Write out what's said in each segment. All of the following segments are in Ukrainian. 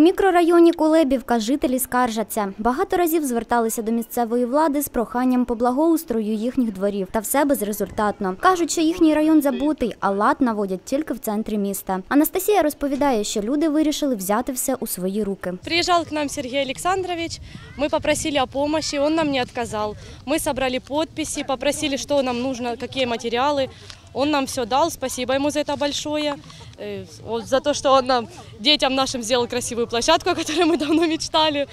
мікрорайоні Кулебівка жителі скаржаться. Багато разів зверталися до місцевої влади з проханням по благоустрою їхніх дворів, та все безрезультатно. Кажуть, що їхній район забутий, а лад наводять тільки в центрі міста. Анастасія розповідає, що люди вирішили взяти все у свої руки. Приезжал к нам Сергей Александрович, мы попросили о помощи, он нам не отказал. Мы собрали подписи, попросили, что нам нужно, какие материалы. Он нам все дал, спасибо ему за это большое, Э, вот за то, что он нам, детям нашим сделал красивую площадку, о которой мы давно мечтали,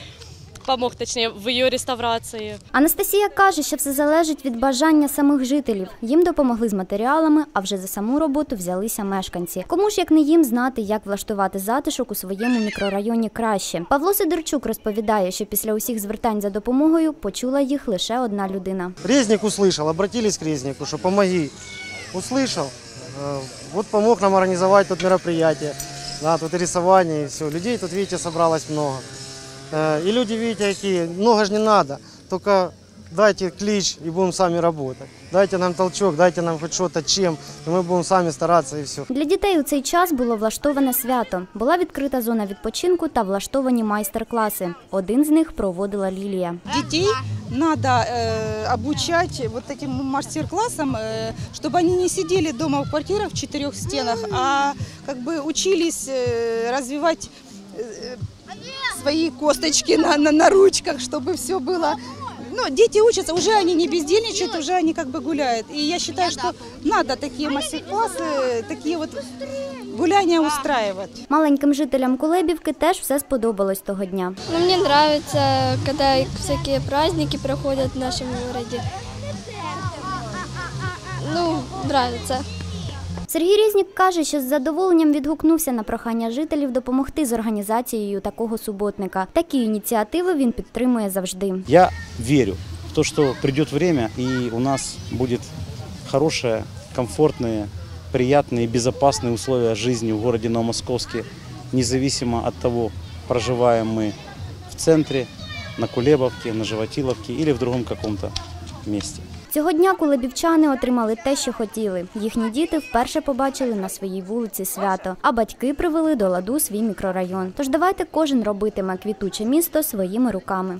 помог, точнее, в ее реставрации. Анастасія каже, що все залежить від бажання самих жителів. Їм допомогли з матеріалами, а вже за саму роботу взялися мешканці. Кому ж як не їм знати, як влаштувати затишок у своєму мікрорайоні краще. Павло Сидорчук розповідає, що після усіх звертань за допомогою почула їх лише одна людина. Резник услышал, обратились к Резнику, что помоги. Услышал, э, вот помог нам организовать тут мероприятие. Да, тут и рисование, и все. Людей тут, видите, собралось много. Э, И люди, видите, какие, много же не надо. Только дайте клич и будем сами работать. Дайте нам толчок, дайте нам хоть что-то чем, и мы будем сами стараться и все. Для дітей у цей час було влаштоване свято. Була відкрита зона відпочинку та влаштовані майстер-класи. Один з них проводила Лілія. детей надо э, обучать вот таким мастер-классам, э, чтобы они не сидели дома в квартирах в четырех стенах, а как бы учились э, развивать э, свои косточки на, на, на ручках, чтобы все было. Ну, дети учатся, уже они не бездельничают, уже они как бы гуляют. И я считаю, что надо такие мастер-классы, такие вот гуляния устраивать. Маленьким жителям Кулебівки теж все сподобалось того дня. Ну, мне нравится, когда всякие праздники проходят в нашем городе. Ну, нравится. Сергій Різнік каже, що з задоволенням відгукнувся на прохання жителів допомогти з організацією такого суботника. Такі ініціативи він підтримує завжди. Я верю в то, что придет время и у нас будет хорошее, комфортные, приятные и безопасные условия жизни в городе Новомосковске, независимо от того, проживаем мы в центре, на Кулебовке, на Животиловке или в другом каком-то месте. Цього дня кулебівчани отримали те, що хотіли. Їхні діти вперше побачили на своїй вулиці свято, а батьки привели до ладу свій мікрорайон. Тож давайте кожен робитиме квітуче місто своїми руками.